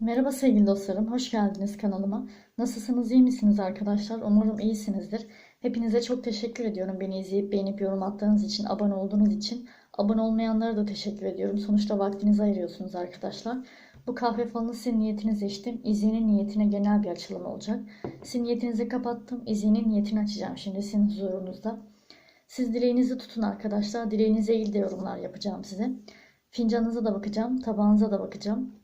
Merhaba sevgili dostlarım, hoş geldiniz kanalıma. Nasılsınız, iyi misiniz arkadaşlar? Umarım iyisinizdir. Hepinize çok teşekkür ediyorum beni izleyip beğenip yorum attığınız için, abone olduğunuz için. Abone olmayanlara da teşekkür ediyorum. Sonuçta vaktinizi ayırıyorsunuz arkadaşlar. Bu kahve falını sizin niyetinize içtim. İzleyenin niyetine genel bir açılım olacak. Sizin niyetinizi kapattım. İzleyenin niyetini açacağım şimdi sizin huzurunuzda. Siz dileğinizi tutun arkadaşlar. Dileğinize ilgili yorumlar yapacağım size. Fincanınıza da bakacağım, tabağınıza da bakacağım.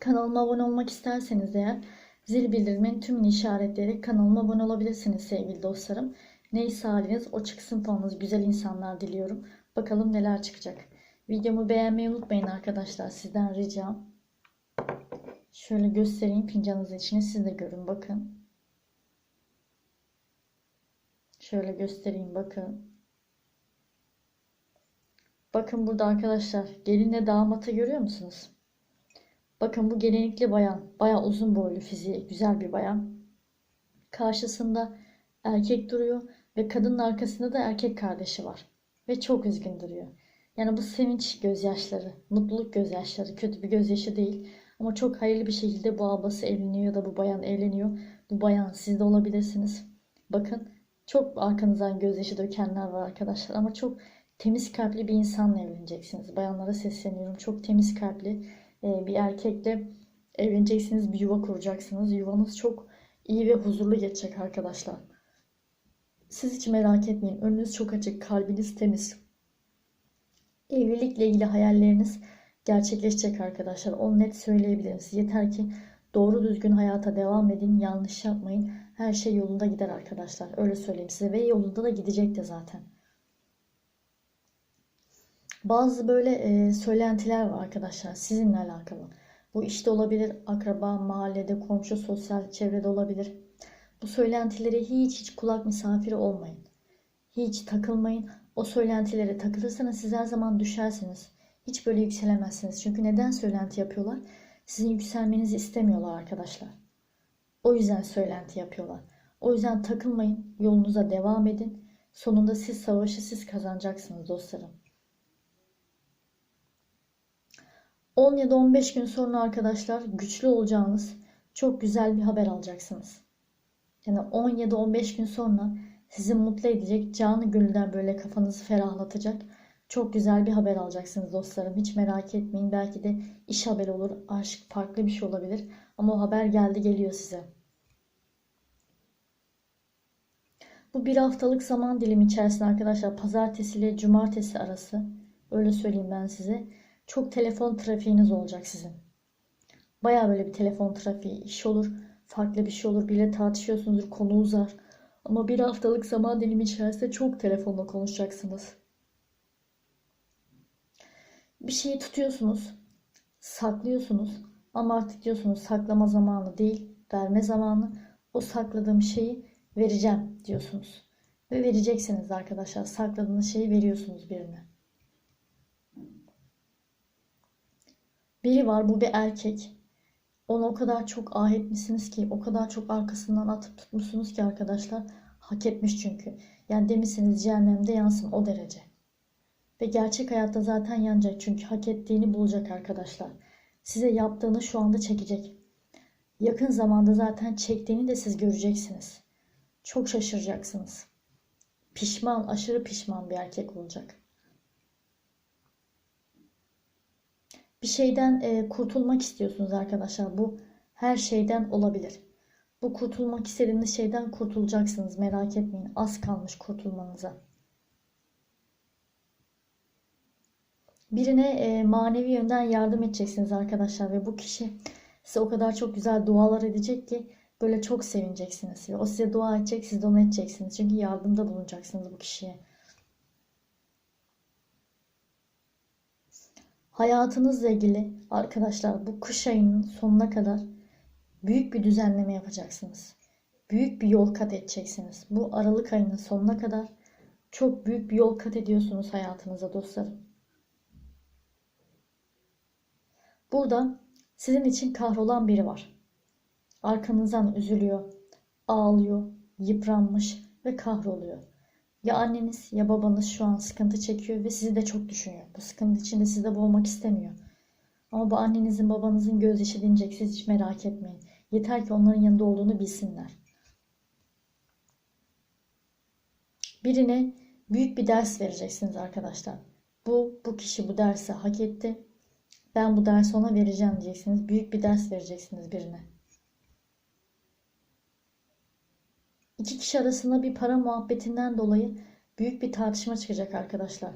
Kanalıma abone olmak isterseniz eğer zil bildirimin tümünü işaretleyerek kanalıma abone olabilirsiniz sevgili dostlarım. Neyse haliniz o çıksın falınız güzel insanlar diliyorum. Bakalım neler çıkacak. Videomu beğenmeyi unutmayın arkadaşlar sizden ricam. Şöyle göstereyim fincanınızın içine siz de görün bakın. Şöyle göstereyim bakın. Bakın burada arkadaşlar gelinle damatı görüyor musunuz? Bakın bu gelenekli bayan. Baya uzun boylu fiziği. Güzel bir bayan. Karşısında erkek duruyor. Ve kadının arkasında da erkek kardeşi var. Ve çok üzgün duruyor. Yani bu sevinç gözyaşları. Mutluluk gözyaşları. Kötü bir gözyaşı değil. Ama çok hayırlı bir şekilde bu ablası evleniyor ya da bu bayan evleniyor. Bu bayan siz de olabilirsiniz. Bakın çok arkanızdan gözyaşı dökenler var arkadaşlar. Ama çok temiz kalpli bir insanla evleneceksiniz. Bayanlara sesleniyorum. Çok temiz kalpli bir erkekle evleneceksiniz, bir yuva kuracaksınız. Yuvanız çok iyi ve huzurlu geçecek arkadaşlar. Siz hiç merak etmeyin. Önünüz çok açık, kalbiniz temiz. Evlilikle ilgili hayalleriniz gerçekleşecek arkadaşlar. Onu net söyleyebilirim. Yeter ki doğru düzgün hayata devam edin. Yanlış yapmayın. Her şey yolunda gider arkadaşlar. Öyle söyleyeyim size. Ve yolunda da gidecek de zaten. Bazı böyle e, söylentiler var arkadaşlar sizinle alakalı. Bu işte olabilir, akraba, mahallede, komşu, sosyal çevrede olabilir. Bu söylentilere hiç hiç kulak misafiri olmayın. Hiç takılmayın. O söylentilere takılırsanız siz her zaman düşersiniz. Hiç böyle yükselemezsiniz. Çünkü neden söylenti yapıyorlar? Sizin yükselmenizi istemiyorlar arkadaşlar. O yüzden söylenti yapıyorlar. O yüzden takılmayın. Yolunuza devam edin. Sonunda siz savaşı siz kazanacaksınız dostlarım. 10 ya da 15 gün sonra arkadaşlar güçlü olacağınız çok güzel bir haber alacaksınız. Yani 10 ya da 15 gün sonra sizi mutlu edecek, canı gönülden böyle kafanızı ferahlatacak çok güzel bir haber alacaksınız dostlarım. Hiç merak etmeyin. Belki de iş haberi olur, aşk farklı bir şey olabilir. Ama o haber geldi geliyor size. Bu bir haftalık zaman dilimi içerisinde arkadaşlar pazartesi ile cumartesi arası öyle söyleyeyim ben size çok telefon trafiğiniz olacak sizin. Baya böyle bir telefon trafiği, iş olur, farklı bir şey olur, bile tartışıyorsunuzdur, konu uzar. Ama bir haftalık zaman dilimi içerisinde çok telefonla konuşacaksınız. Bir şeyi tutuyorsunuz, saklıyorsunuz ama artık diyorsunuz saklama zamanı değil, verme zamanı. O sakladığım şeyi vereceğim diyorsunuz. Ve vereceksiniz arkadaşlar. Sakladığınız şeyi veriyorsunuz birine. Biri var bu bir erkek. Onu o kadar çok ah etmişsiniz ki, o kadar çok arkasından atıp tutmuşsunuz ki arkadaşlar. Hak etmiş çünkü. Yani demişsiniz cehennemde yansın o derece. Ve gerçek hayatta zaten yanacak çünkü hak ettiğini bulacak arkadaşlar. Size yaptığını şu anda çekecek. Yakın zamanda zaten çektiğini de siz göreceksiniz. Çok şaşıracaksınız. Pişman, aşırı pişman bir erkek olacak. Bir şeyden e, kurtulmak istiyorsunuz arkadaşlar. Bu her şeyden olabilir. Bu kurtulmak istediğiniz şeyden kurtulacaksınız. Merak etmeyin. Az kalmış kurtulmanıza. Birine e, manevi yönden yardım edeceksiniz arkadaşlar ve bu kişi size o kadar çok güzel dualar edecek ki böyle çok sevineceksiniz ve o size dua edecek, siz de onu edeceksiniz. Çünkü yardımda bulunacaksınız bu kişiye. Hayatınızla ilgili arkadaşlar bu kış ayının sonuna kadar büyük bir düzenleme yapacaksınız. Büyük bir yol kat edeceksiniz. Bu Aralık ayının sonuna kadar çok büyük bir yol kat ediyorsunuz hayatınıza dostlarım. Burada sizin için kahrolan biri var. Arkanızdan üzülüyor, ağlıyor, yıpranmış ve kahroluyor. Ya anneniz ya babanız şu an sıkıntı çekiyor ve sizi de çok düşünüyor. Bu sıkıntı içinde sizi de boğmak istemiyor. Ama bu annenizin babanızın gözyaşı dinecek. Siz hiç merak etmeyin. Yeter ki onların yanında olduğunu bilsinler. Birine büyük bir ders vereceksiniz arkadaşlar. Bu, bu kişi bu dersi hak etti. Ben bu dersi ona vereceğim diyeceksiniz. Büyük bir ders vereceksiniz birine. İki kişi arasında bir para muhabbetinden dolayı büyük bir tartışma çıkacak arkadaşlar.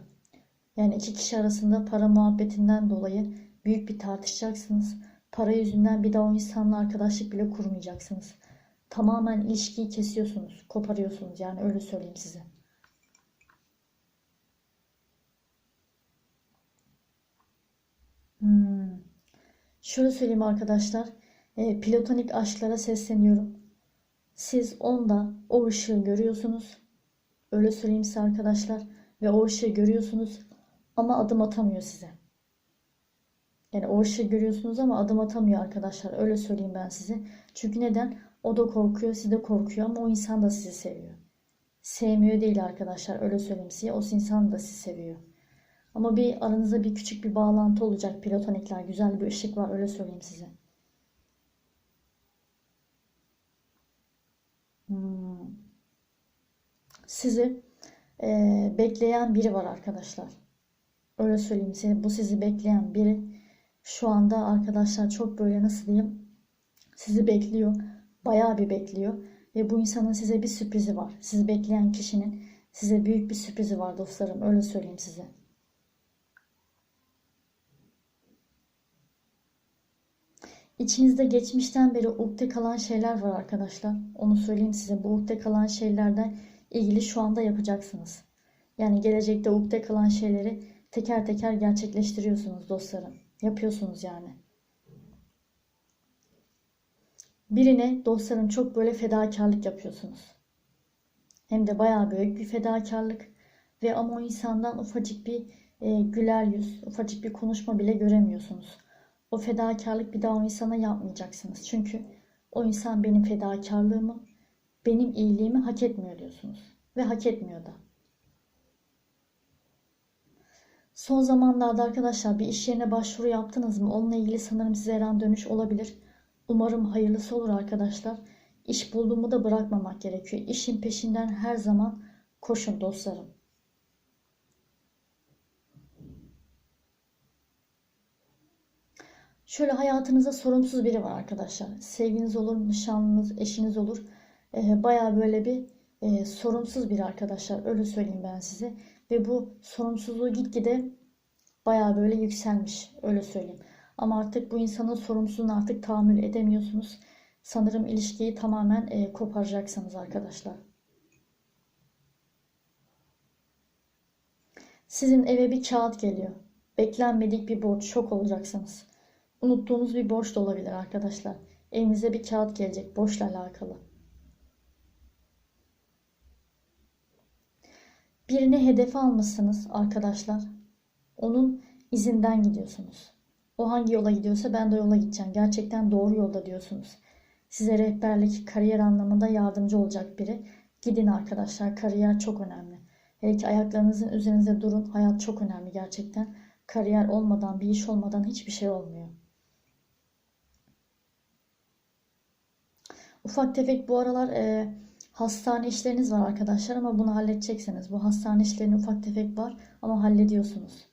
Yani iki kişi arasında para muhabbetinden dolayı büyük bir tartışacaksınız. Para yüzünden bir daha o insanla arkadaşlık bile kurmayacaksınız. Tamamen ilişkiyi kesiyorsunuz, koparıyorsunuz yani öyle söyleyeyim size. Hmm. Şöyle söyleyeyim arkadaşlar. E, platonik aşklara sesleniyorum. Siz onda o ışığı görüyorsunuz. Öyle söyleyeyim size arkadaşlar. Ve o ışığı görüyorsunuz ama adım atamıyor size. Yani o ışığı görüyorsunuz ama adım atamıyor arkadaşlar. Öyle söyleyeyim ben size. Çünkü neden? O da korkuyor, siz de korkuyor ama o insan da sizi seviyor. Sevmiyor değil arkadaşlar. Öyle söyleyeyim size. O insan da sizi seviyor. Ama bir aranızda bir küçük bir bağlantı olacak platonikler. Güzel bir ışık var öyle söyleyeyim size. Hmm. Sizi e, bekleyen biri var arkadaşlar. Öyle söyleyeyim size. Bu sizi bekleyen biri şu anda arkadaşlar çok böyle nasıl diyeyim sizi bekliyor. Bayağı bir bekliyor. Ve bu insanın size bir sürprizi var. Sizi bekleyen kişinin size büyük bir sürprizi var dostlarım. Öyle söyleyeyim size. İçinizde geçmişten beri ukde kalan şeyler var arkadaşlar. Onu söyleyeyim size. Bu ukde kalan şeylerden ilgili şu anda yapacaksınız. Yani gelecekte ukde kalan şeyleri teker teker gerçekleştiriyorsunuz dostlarım. Yapıyorsunuz yani. Birine dostlarım çok böyle fedakarlık yapıyorsunuz. Hem de bayağı büyük bir fedakarlık. Ve ama o insandan ufacık bir e, güler yüz, ufacık bir konuşma bile göremiyorsunuz. O fedakarlık bir daha o insana yapmayacaksınız. Çünkü o insan benim fedakarlığımı, benim iyiliğimi hak etmiyor diyorsunuz. Ve hak etmiyor da. Son zamanlarda arkadaşlar bir iş yerine başvuru yaptınız mı? Onunla ilgili sanırım size her dönüş olabilir. Umarım hayırlısı olur arkadaşlar. İş bulduğumu da bırakmamak gerekiyor. İşin peşinden her zaman koşun dostlarım. Şöyle hayatınızda sorumsuz biri var arkadaşlar. Sevginiz olur, nişanlınız, eşiniz olur. Ee, Baya böyle bir e, sorumsuz biri arkadaşlar. Öyle söyleyeyim ben size. Ve bu sorumsuzluğu gitgide baya böyle yükselmiş. Öyle söyleyeyim. Ama artık bu insanın sorumsuzluğunu artık tahammül edemiyorsunuz. Sanırım ilişkiyi tamamen e, koparacaksınız arkadaşlar. Sizin eve bir kağıt geliyor. Beklenmedik bir borç. Şok olacaksınız. Unuttuğunuz bir borç da olabilir arkadaşlar. Evinize bir kağıt gelecek borçla alakalı. Birine hedef almışsınız arkadaşlar. Onun izinden gidiyorsunuz. O hangi yola gidiyorsa ben de yola gideceğim. Gerçekten doğru yolda diyorsunuz. Size rehberlik, kariyer anlamında yardımcı olacak biri. Gidin arkadaşlar. Kariyer çok önemli. Hele ki ayaklarınızın üzerinde durun. Hayat çok önemli gerçekten. Kariyer olmadan, bir iş olmadan hiçbir şey olmuyor. Ufak tefek bu aralar e, hastane işleriniz var arkadaşlar ama bunu halledeceksiniz. Bu hastane işlerini ufak tefek var ama hallediyorsunuz.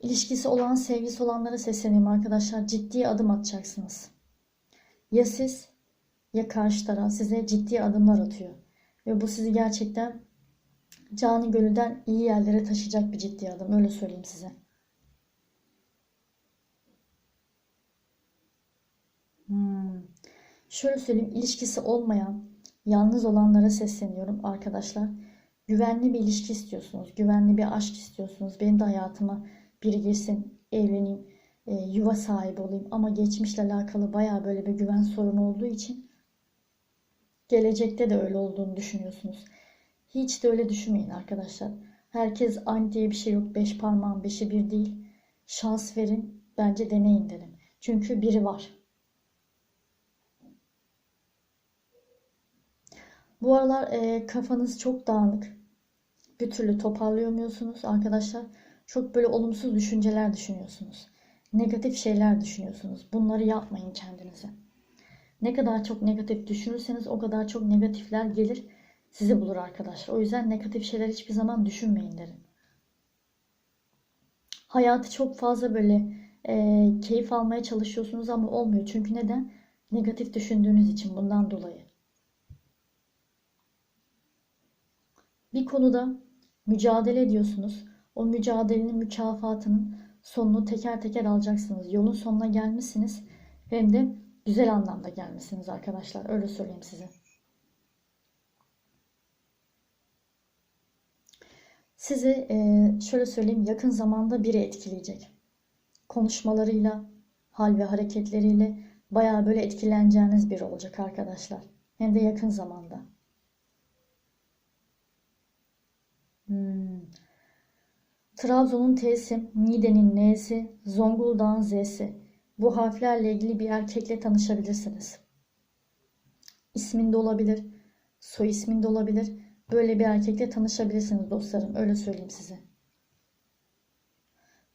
İlişkisi olan, sevgisi olanlara sesleniyorum arkadaşlar. Ciddi adım atacaksınız. Ya siz ya karşı taraf size ciddi adımlar atıyor. Ve bu sizi gerçekten canı gönülden iyi yerlere taşıyacak bir ciddi adım. Öyle söyleyeyim size. Hmm. Şöyle söyleyeyim, ilişkisi olmayan, yalnız olanlara sesleniyorum arkadaşlar. Güvenli bir ilişki istiyorsunuz, güvenli bir aşk istiyorsunuz. Benim de hayatıma biri girsin, evleneyim, e, yuva sahibi olayım. Ama geçmişle alakalı baya böyle bir güven sorunu olduğu için gelecekte de öyle olduğunu düşünüyorsunuz. Hiç de öyle düşünmeyin arkadaşlar. Herkes aynı diye bir şey yok. Beş parmağın beşi bir değil. Şans verin, bence deneyin derim. Çünkü biri var. Bu aralar e, kafanız çok dağınık. Bir türlü toparlayamıyorsunuz arkadaşlar. Çok böyle olumsuz düşünceler düşünüyorsunuz. Negatif şeyler düşünüyorsunuz. Bunları yapmayın kendinize. Ne kadar çok negatif düşünürseniz o kadar çok negatifler gelir sizi bulur arkadaşlar. O yüzden negatif şeyler hiçbir zaman düşünmeyin derim. Hayatı çok fazla böyle e, keyif almaya çalışıyorsunuz ama olmuyor. Çünkü neden? Negatif düşündüğünüz için bundan dolayı. Bir konuda mücadele ediyorsunuz. O mücadelenin mükafatının sonunu teker teker alacaksınız. Yolun sonuna gelmişsiniz. Hem de güzel anlamda gelmişsiniz arkadaşlar. Öyle söyleyeyim size. Sizi e, şöyle söyleyeyim yakın zamanda biri etkileyecek. Konuşmalarıyla, hal ve hareketleriyle bayağı böyle etkileneceğiniz biri olacak arkadaşlar. Hem de yakın zamanda. Hmm. Trabzon'un T'si, Niğde'nin N'si, Zonguldak'ın Z'si. Bu harflerle ilgili bir erkekle tanışabilirsiniz. İsminde olabilir, soy isminde olabilir. Böyle bir erkekle tanışabilirsiniz dostlarım. Öyle söyleyeyim size.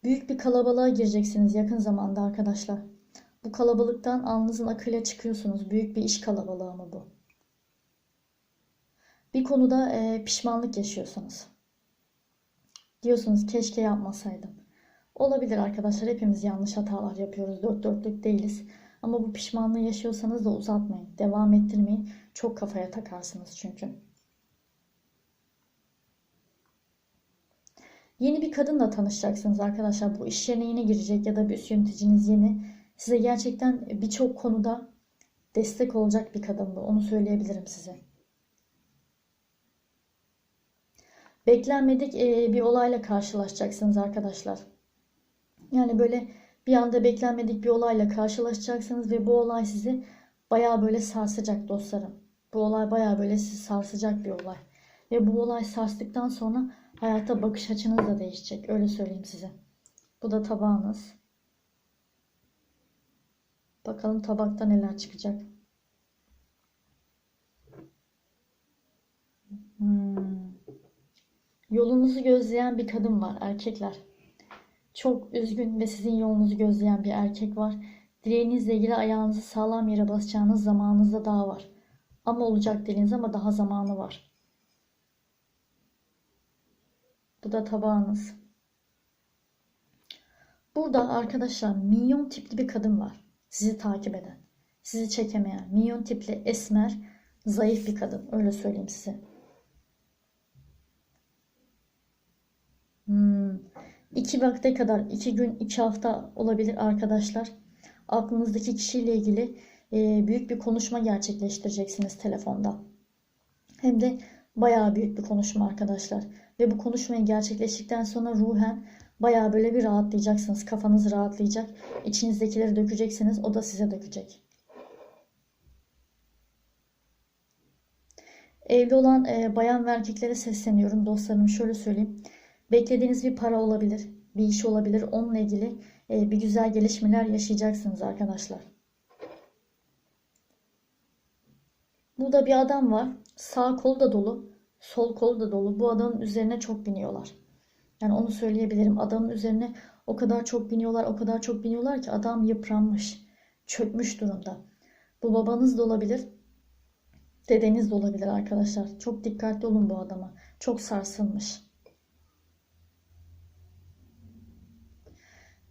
Büyük bir kalabalığa gireceksiniz yakın zamanda arkadaşlar. Bu kalabalıktan alnınızın akıyla çıkıyorsunuz. Büyük bir iş kalabalığı mı bu? Bir konuda e, pişmanlık yaşıyorsanız. Diyorsunuz keşke yapmasaydım. Olabilir arkadaşlar. Hepimiz yanlış hatalar yapıyoruz. Dört dörtlük değiliz. Ama bu pişmanlığı yaşıyorsanız da uzatmayın. Devam ettirmeyin. Çok kafaya takarsınız çünkü. Yeni bir kadınla tanışacaksınız arkadaşlar. Bu iş yerine yeni girecek ya da bir üst yöneticiniz yeni. Size gerçekten birçok konuda destek olacak bir kadın bu. Onu söyleyebilirim size. Beklenmedik bir olayla karşılaşacaksınız arkadaşlar. Yani böyle bir anda beklenmedik bir olayla karşılaşacaksınız ve bu olay sizi bayağı böyle sarsacak dostlarım. Bu olay bayağı böyle sizi sarsacak bir olay. Ve bu olay sarstıktan sonra hayata bakış açınız da değişecek. Öyle söyleyeyim size. Bu da tabağınız. Bakalım tabakta neler çıkacak. Hmm. Yolunuzu gözleyen bir kadın var erkekler. Çok üzgün ve sizin yolunuzu gözleyen bir erkek var. Dileğinizle ilgili ayağınızı sağlam yere basacağınız zamanınız da daha var. Ama olacak diliniz ama daha zamanı var. Bu da tabağınız. Burada arkadaşlar minyon tipli bir kadın var. Sizi takip eden, sizi çekemeyen, minyon tipli, esmer, zayıf bir kadın. Öyle söyleyeyim size. 2 vakte kadar 2 gün 2 hafta olabilir arkadaşlar. Aklınızdaki kişiyle ilgili e, büyük bir konuşma gerçekleştireceksiniz telefonda. Hem de bayağı büyük bir konuşma arkadaşlar. Ve bu konuşmayı gerçekleştikten sonra ruhen bayağı böyle bir rahatlayacaksınız. Kafanız rahatlayacak. İçinizdekileri dökeceksiniz. O da size dökecek. Evli olan e, bayan ve erkeklere sesleniyorum dostlarım. Şöyle söyleyeyim. Beklediğiniz bir para olabilir, bir iş olabilir. Onunla ilgili e, bir güzel gelişmeler yaşayacaksınız arkadaşlar. Burada bir adam var. Sağ kolu da dolu, sol kolu da dolu. Bu adamın üzerine çok biniyorlar. Yani onu söyleyebilirim. Adamın üzerine o kadar çok biniyorlar, o kadar çok biniyorlar ki adam yıpranmış, çökmüş durumda. Bu babanız da olabilir, dedeniz de olabilir arkadaşlar. Çok dikkatli olun bu adama. Çok sarsılmış.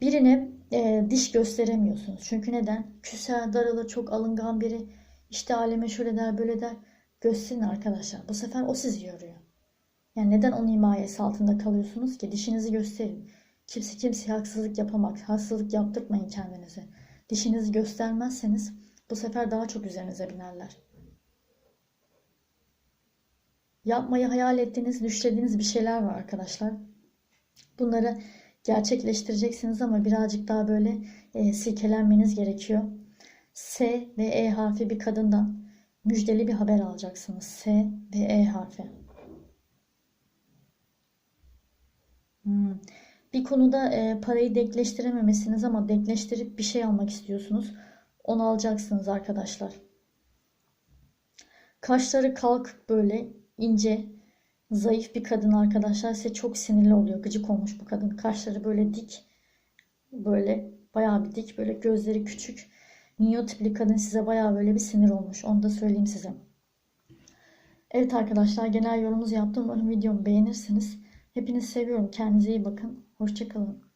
Birine e, diş gösteremiyorsunuz. Çünkü neden? Küser, darılır, çok alıngan biri. İşte aleme şöyle der, böyle der. Gösterin arkadaşlar. Bu sefer o sizi yoruyor. Yani neden onun himayesi altında kalıyorsunuz ki? Dişinizi gösterin. Kimse kimseye haksızlık yapamak, haksızlık yaptırmayın kendinize. Dişinizi göstermezseniz bu sefer daha çok üzerinize binerler. Yapmayı hayal ettiğiniz, düşlediğiniz bir şeyler var arkadaşlar. Bunları gerçekleştireceksiniz ama birazcık daha böyle e, silkelenmeniz gerekiyor. S ve E harfi bir kadından müjdeli bir haber alacaksınız. S ve E harfi. Hmm. Bir konuda e, parayı denkleştirememesiniz ama denkleştirip bir şey almak istiyorsunuz. Onu alacaksınız arkadaşlar. Kaşları kalk böyle ince zayıf bir kadın arkadaşlar size çok sinirli oluyor. Gıcık olmuş bu kadın. Kaşları böyle dik. Böyle bayağı bir dik. Böyle gözleri küçük. Minyon tipli kadın size bayağı böyle bir sinir olmuş. Onu da söyleyeyim size. Evet arkadaşlar genel yorumumuzu yaptım. Umarım videomu beğenirsiniz. Hepinizi seviyorum. Kendinize iyi bakın. Hoşçakalın.